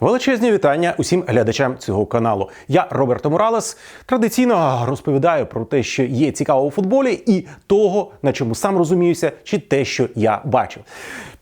Величезні вітання усім глядачам цього каналу. Я Роберто Моралес. Традиційно розповідаю про те, що є цікаво у футболі, і того, на чому сам розуміюся, чи те, що я бачив.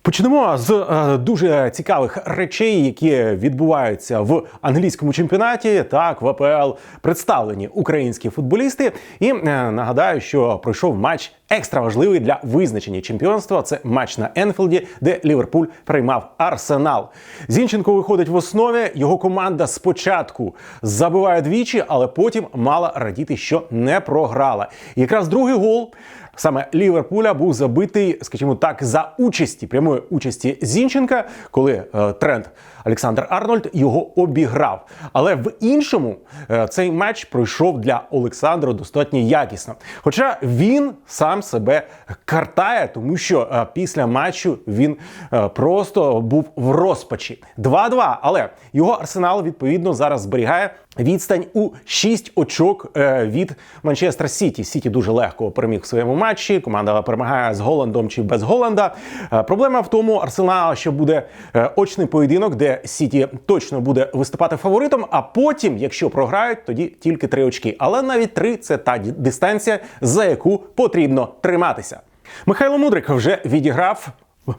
Почнемо з е, дуже цікавих речей, які відбуваються в англійському чемпіонаті. Так, в АПЛ представлені українські футболісти. І е, нагадаю, що пройшов матч екстра важливий для визначення чемпіонства. Це матч на Енфілді, де Ліверпуль приймав Арсенал. Зінченко виходить в основі. Його команда спочатку забиває двічі, але потім мала радіти, що не програла. І якраз другий гол. Саме Ліверпуля був забитий, скажімо так, за участі прямої участі Зінченка, коли е, Трент Олександр Арнольд його обіграв. Але в іншому е, цей матч пройшов для Олександра достатньо якісно. Хоча він сам себе картає, тому що е, після матчу він е, просто був в розпачі. 2-2, але його арсенал відповідно зараз зберігає відстань у 6 очок від Манчестер Сіті. Сіті дуже легко переміг в своєму матчі. Команда перемагає з Голландом чи без Голланда. Проблема в тому, Арсенал, що буде очний поєдинок, де Сіті точно буде виступати фаворитом. А потім, якщо програють, тоді тільки три очки. Але навіть три це та дистанція, за яку потрібно триматися. Михайло Мудрик вже відіграв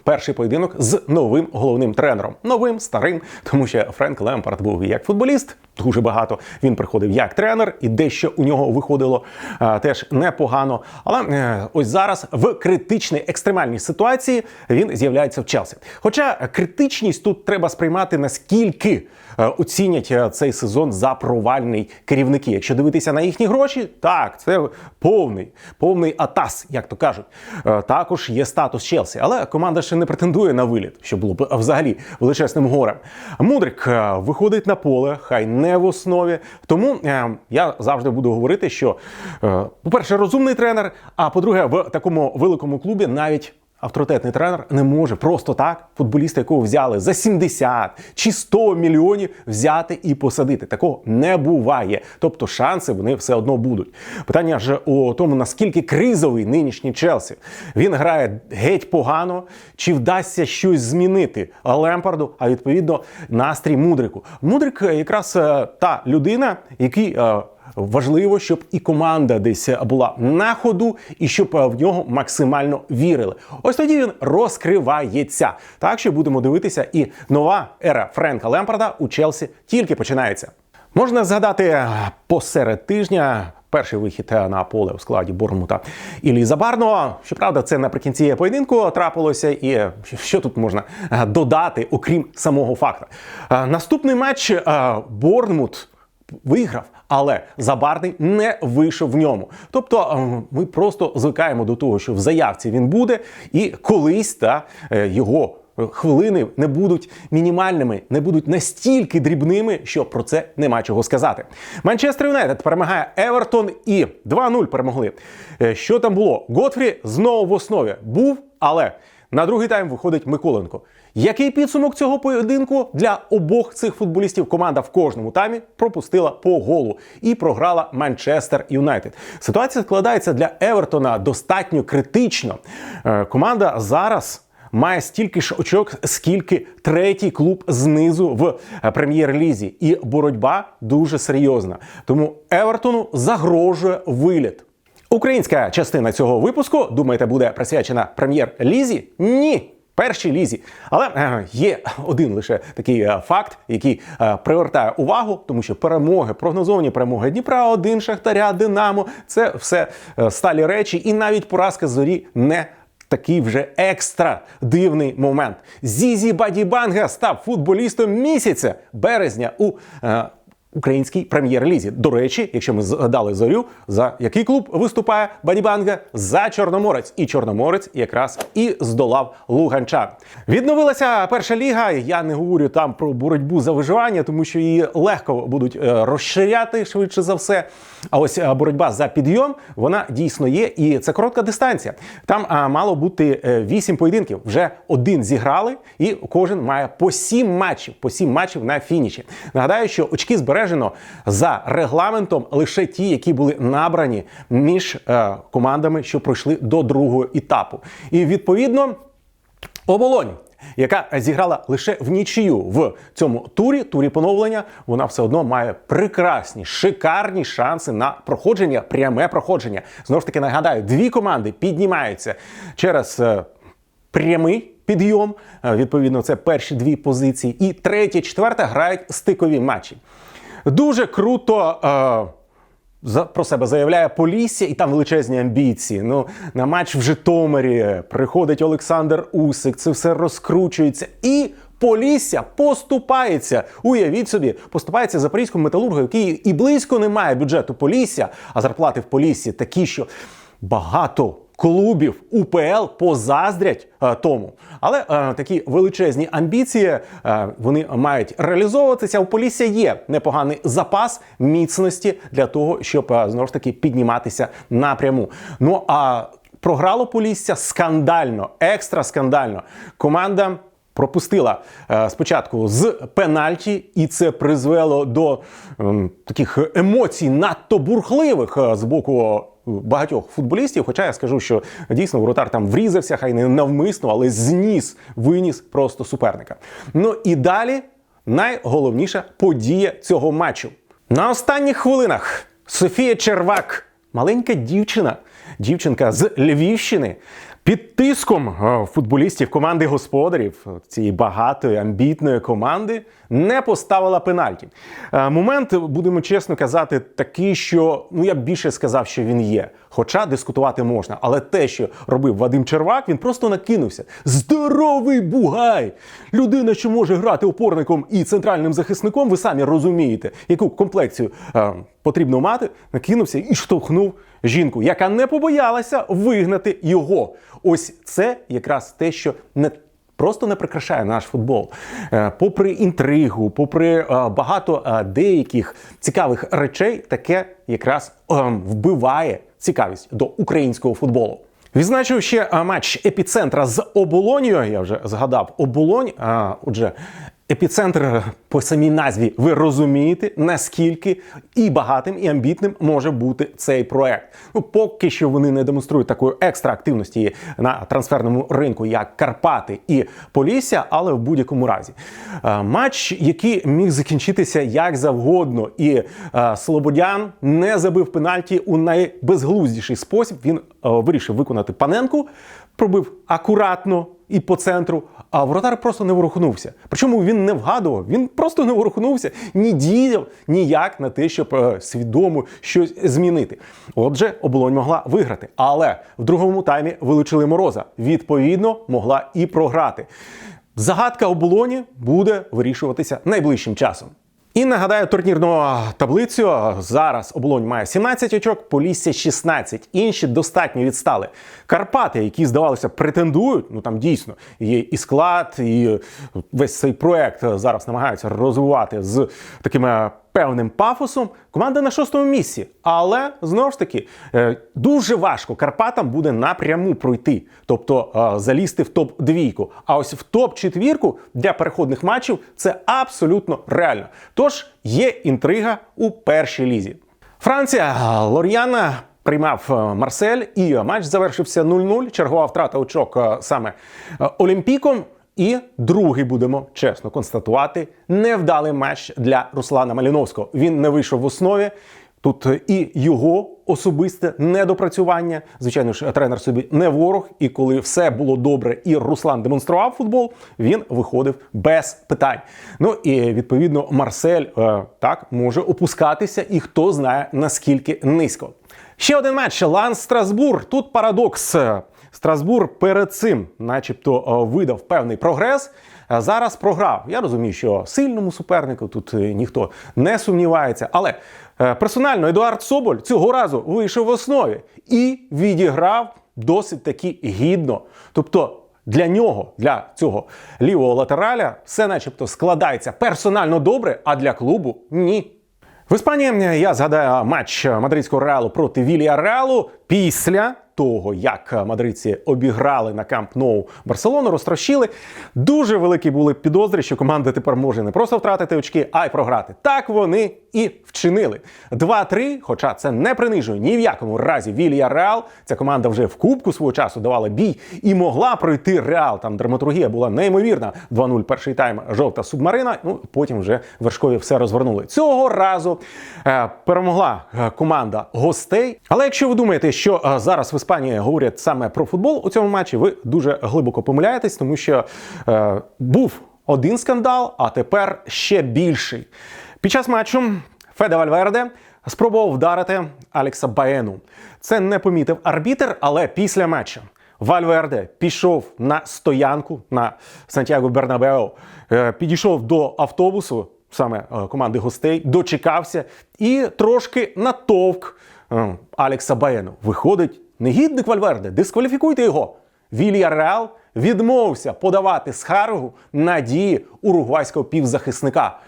перший поєдинок з новим головним тренером. Новим, старим, тому що Френк Лемпард був як футболіст, дуже багато. Він приходив як тренер, і дещо у нього виходило е, теж непогано. Але е, ось зараз в критичній екстремальній ситуації він з'являється в Челсі. Хоча критичність тут треба сприймати наскільки е, оцінять е, цей сезон за провальний керівники. Якщо дивитися на їхні гроші, так це повний, повний атас, як то кажуть. Також є статус Челсі, але команда ще не претендує на виліт, що було б взагалі величезним горем. Мудрик е, виходить на поле, хай не в основі. Тому е, я завжди буду говорити, що, е, по-перше, розумний тренер, а по-друге, в такому великому клубі навіть. Авторитетний тренер не може просто так футболіста, якого взяли за 70 чи 100 мільйонів, взяти і посадити. Такого не буває. Тобто шанси вони все одно будуть. Питання ж у тому, наскільки кризовий нинішній Челсі. Він грає геть погано, чи вдасться щось змінити Лемпарду, а відповідно настрій Мудрику. Мудрик е, якраз е, та людина, який. Важливо, щоб і команда десь була на ходу, і щоб е, в нього максимально вірили. Ось тоді він розкривається. Так що будемо дивитися, і нова ера Френка Лемпарда у Челсі тільки починається. Можна згадати е, посеред тижня. Перший вихід е, на поле у складі Бормута Іллі Забарного. Щоправда, це наприкінці поєдинку трапилося, і що тут можна додати, окрім самого факту. Наступний матч Борнмут виграв, але Забарний не вийшов в ньому. Тобто е, ми просто звикаємо до того, що в заявці він буде, і колись та е, його. Хвилини не будуть мінімальними, не будуть настільки дрібними, що про це нема чого сказати. Манчестер Юнайтед перемагає Евертон і 2-0 перемогли. Е, Що там було? Готфрі знову в основі був, але на другий тайм виходить Миколенко. Який підсумок цього поєдинку для обох цих футболістів? Команда в кожному таймі пропустила по голу і програла Манчестер Юнайтед. Ситуація складається для Евертона достатньо критично. Е, Команда зараз. Має стільки ж очок, скільки третій клуб знизу в е, прем'єр-лізі, і боротьба дуже серйозна. Тому Евертону загрожує виліт. Українська частина цього випуску, думаєте, буде присвячена прем'єр-лізі? Ні. Першій лізі, але е, є один лише такий е, факт, який е, привертає увагу, тому що перемоги, прогнозовані перемоги Дніпра, 1 Шахтаря, Динамо це все сталі речі, і навіть поразка зорі не такий вже екстра дивний момент. Зізі Бадібанга став футболістом місяця березня у е, українській прем'єр-лізі. До речі, якщо ми згадали зорю, за який клуб виступає Бадібанга? За Чорноморець. І Чорноморець якраз і здолав Луганчан. Відновилася перша ліга. Я не говорю там про боротьбу за виживання, тому що її легко будуть е, розширяти швидше за все. А ось е, боротьба за підйом вона дійсно є, і це коротка дистанція. Там а, мало бути е, вісім поєдинків. Вже один зіграли, і кожен має по сім матчів, по сім матчів на фініші. Нагадаю, що очки збережено за регламентом лише ті, які були набрані між е, командами, що пройшли до другого етапу. І відповідно. Оболонь яка зіграла лише в нічию в цьому турі, турі поновлення, вона все одно має прекрасні, шикарні шанси на проходження, пряме проходження. Знову ж таки нагадаю, дві команди піднімаються через е, прямий підйом. Е, Відповідно, це перші дві позиції. І третя, четверта грають стикові матчі. Дуже круто. Е, про себе заявляє Полісся, і там величезні амбіції. Ну на матч в Житомирі приходить Олександр Усик. Це все розкручується і. Полісся поступається. Уявіть собі, поступається запорізькому металургу, який і близько не має бюджету Полісся, а зарплати в Поліссі такі, що багато клубів УПЛ позаздрять е, тому. Але е, такі величезні амбіції е, вони мають реалізовуватися. У Полісся є непоганий запас міцності для того, щоб е, знову ж таки підніматися напряму. Ну а програло Полісся скандально, екстра скандально. Команда. Пропустила е, спочатку з пенальті, і це призвело до ем, таких емоцій надто бурхливих е, з боку багатьох футболістів. Хоча я скажу, що дійсно воротар там врізався, хай не навмисно, але зніс, виніс просто суперника. Ну і далі найголовніша подія цього матчу. На останніх хвилинах Софія Червак, маленька дівчина, дівчинка з Львівщини. Під тиском е, футболістів команди господарів цієї багатої амбітної команди не поставила пенальті. Е, Момент, будемо чесно казати, такий, що ну я б більше сказав, що він є. Хоча дискутувати можна. Але те, що робив Вадим Червак, він просто накинувся. Здоровий бугай! Людина, що може грати опорником і центральним захисником, ви самі розумієте, яку комплекцію е, потрібно мати, накинувся і штовхнув жінку, яка не побоялася вигнати його. Ось це якраз те, що не просто не прикрашає наш футбол. Е, Попри інтригу, попри е, багато е, деяких цікавих речей, таке якраз ем, вбиває цікавість до українського футболу. Відзначив ще матч епіцентра з оболонією. Я вже згадав оболонь. А, Отже, епіцентр по самій назві ви розумієте, наскільки і багатим, і амбітним може бути цей проект. Ну, поки що вони не демонструють такої екстра активності на трансферному ринку, як Карпати і Полісся, але в будь-якому разі. Е, Матч, який міг закінчитися як завгодно, і е, Слободян не забив пенальті у найбезглуздіший спосіб. Він е, вирішив виконати паненку, пробив акуратно і по центру, а воротар просто не ворухнувся. Причому він не вгадував, він просто не ворухнувся, ні діяв ніяк на те, щоб е, свідомо щось змінити. Отже, оболонь могла виграти. Але в другому таймі вилучили мороза. Відповідно, могла і програти. Загадка оболоні буде вирішуватися найближчим часом. І нагадаю турнірну таблицю. Зараз оболонь має 17 очок, Полісся 16. Інші достатньо відстали. Карпати, які здавалося претендують, ну там дійсно є і склад, і весь цей проект зараз намагаються розвивати з таким е, певним пафосом. Команда на шостому місці. Але знову ж таки е, дуже важко Карпатам буде напряму пройти, тобто е, залізти в топ двійку. А ось в топ четвірку для переходних матчів це абсолютно реально. Тож є інтрига у першій лізі. Франція Лор'яна приймав е, Марсель, і матч завершився 0-0. Чергова втрата очок саме Олімпіком. І другий будемо чесно констатувати невдалий матч для Руслана Маліновського. Він не вийшов в основі. Тут і його особисте недопрацювання. Звичайно ж, тренер собі не ворог. І коли все було добре, і Руслан демонстрував футбол, він виходив без питань. Ну і відповідно Марсель е, так може опускатися, і хто знає наскільки низько. Ще один матч Лан Страсбур. Тут парадокс. Страсбур перед цим, начебто, е, видав певний прогрес. Зараз програв. Я розумію, що сильному супернику тут е, ніхто не сумнівається. Але е, персонально Едуард Соболь цього разу вийшов в основі і відіграв досить таки гідно. Тобто. Для нього, для цього лівого латераля, все начебто складається персонально добре, а для клубу ні. В Іспанії я згадаю матч мадридського реалу проти Вілія Реалу. після того, як мадридці обіграли на Камп Ноу Барселону, розтрощили. Дуже великі були підозри, що команда тепер може не просто втратити очки, а й програти. Так вони і вчинили. 2-3, хоча це не принижує ні в якому разі Вілья Реал. Ця команда вже в кубку свого часу давала бій і могла пройти Реал. Там драматургія була неймовірна. 2-0 перший тайм, жовта субмарина. Ну потім вже вершкові все розвернули. Цього разу е, перемогла е, команда гостей. Але якщо ви думаєте, що е, зараз в Іспанії говорять саме про футбол у цьому матчі, ви дуже глибоко помиляєтесь, тому що е, був один скандал, а тепер ще більший. Під час матчу Феде Вальверде спробував вдарити Алекса Баену. Це не помітив арбітер, але після матчу Вальверде пішов на стоянку на Сантьяго Бернабео, е, підійшов до автобусу, саме е, команди гостей, дочекався і трошки натовк Алекса Баену. Виходить, негідник Вальверде, дискваліфікуйте його. Вілья Реал відмовився подавати скаргу на дії уругвайського півзахисника.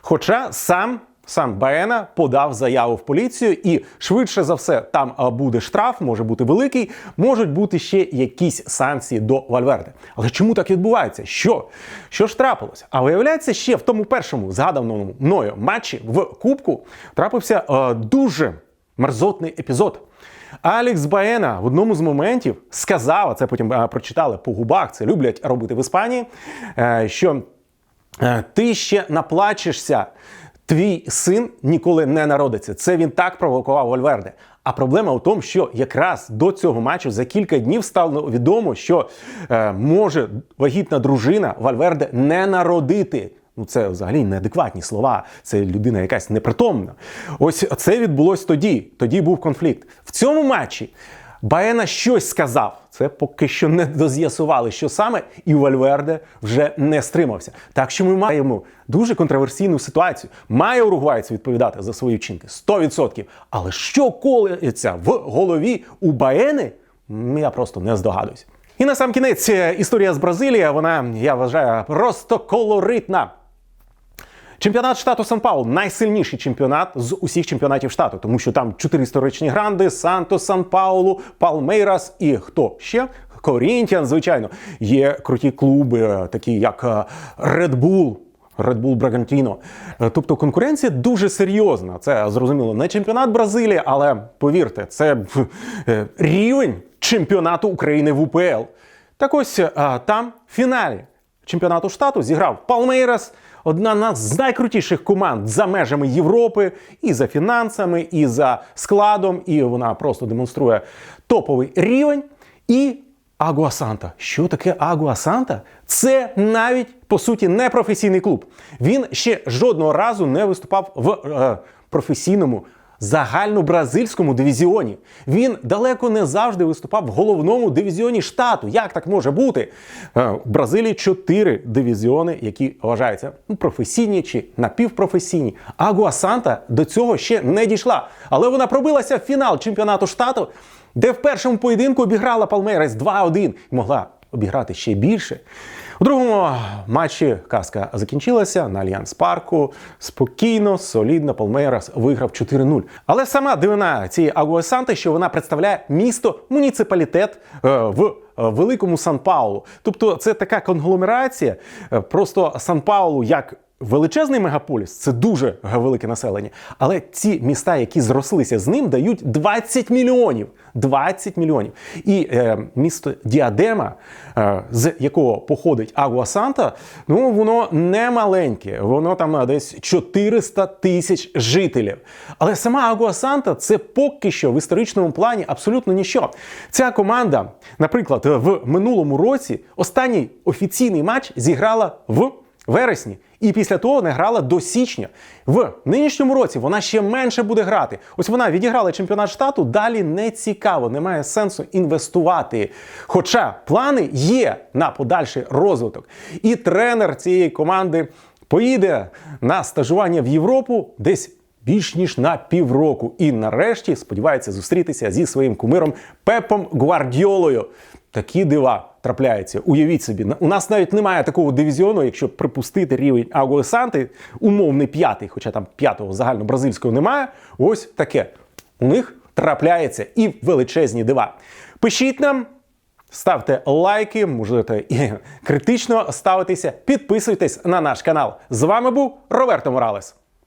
Хоча сам сам Баена подав заяву в поліцію, і швидше за все там буде штраф, може бути великий, можуть бути ще якісь санкції до Вальверде. Але чому так відбувається? Що? Що ж трапилося? А виявляється, ще в тому першому згаданому мною матчі в Кубку трапився а, дуже мерзотний епізод. Алекс Баена в одному з моментів сказав, а це потім прочитали по губах, це люблять робити в Іспанії, е, що е, ти ще наплачешся, твій син ніколи не народиться. Це він так провокував Вальверде. А проблема в тому, що якраз до цього матчу за кілька днів стало відомо, що е, може вагітна дружина Вальверде не народити. Ну, це взагалі неадекватні слова. Це людина якась непритомна. Ось це відбулось тоді. Тоді був конфлікт. В цьому матчі Баена щось сказав. Це поки що не доз'ясували, що саме, і Вальверде вже не стримався. Так що ми маємо дуже контроверсійну ситуацію. Має уругвайець відповідати за свої вчинки 100%. Але що колеться в голові у Баени, я просто не здогадуюсь. І на сам кінець е, історія з Бразилії, вона, я вважаю, просто колоритна. Чемпіонат штату Сан-Паулу найсильніший чемпіонат з усіх чемпіонатів штату, тому що там чотири історичні гранди: Санто, Сан-Паулу, Палмейрас і хто ще? Корінтіан, звичайно, є круті клуби, е, такі як е, Red Bull. Red Bull Bragantino. Е, Тобто конкуренція дуже серйозна. Це зрозуміло не чемпіонат Бразилії, але повірте, це рівень чемпіонату України в УПЛ. Так ось там фіналі чемпіонату штату зіграв Палмейрас, одна з найкрутіших команд за межами Європи, і за фінансами, і за складом. І вона просто демонструє топовий рівень. І Агуа Санта. Що таке Агуа Санта? Це навіть по суті не професійний клуб. Він ще жодного разу не виступав в е, професійному загальнобразильському дивізіоні. Він далеко не завжди виступав в головному дивізіоні штату. Як так може бути? Е, В Бразилії чотири дивізіони, які вважаються ну, професійні чи напівпрофесійні. Агуа Санта до цього ще не дійшла. Але вона пробилася в фінал чемпіонату штату, де в першому поєдинку обіграла Палмейрес 2-1 і могла обіграти ще більше. У другому матчі казка закінчилася на Альянс Парку. Спокійно, солідно, Палмейрас виграв 4-0. Але сама дивина цієї Агуесанти, що вона представляє місто, муніципалітет е, в е, великому Сан-Паулу. Тобто це така конгломерація, е, просто Сан-Паулу як. Величезний мегаполіс це дуже велике населення. Але ці міста, які зрослися з ним, дають 20 мільйонів. 20 мільйонів. І е, місто Діадема, е, з якого походить Агуа Санта, ну воно не маленьке, воно там е, десь 400 тисяч жителів. Але сама Агуа Санта це поки що в історичному плані абсолютно ніщо. Ця команда, наприклад, в минулому році останній офіційний матч зіграла в вересні. І після того не грала до січня. В нинішньому році вона ще менше буде грати. Ось вона відіграла чемпіонат штату, далі не цікаво, немає сенсу інвестувати. Хоча плани є на подальший розвиток. І тренер цієї команди поїде на стажування в Європу десь. Більш ніж на півроку, і нарешті сподівається зустрітися зі своїм кумиром Пепом Гвардіолою. Такі дива трапляється. Уявіть собі, у нас навіть немає такого дивізіону, якщо припустити рівень Аго Санти, умовний п'ятий, хоча там п'ятого загально бразильського немає. Ось таке. У них трапляється і величезні дива. Пишіть нам. Ставте лайки, можете і критично ставитися, підписуйтесь на наш канал. З вами був Роберто Моралес.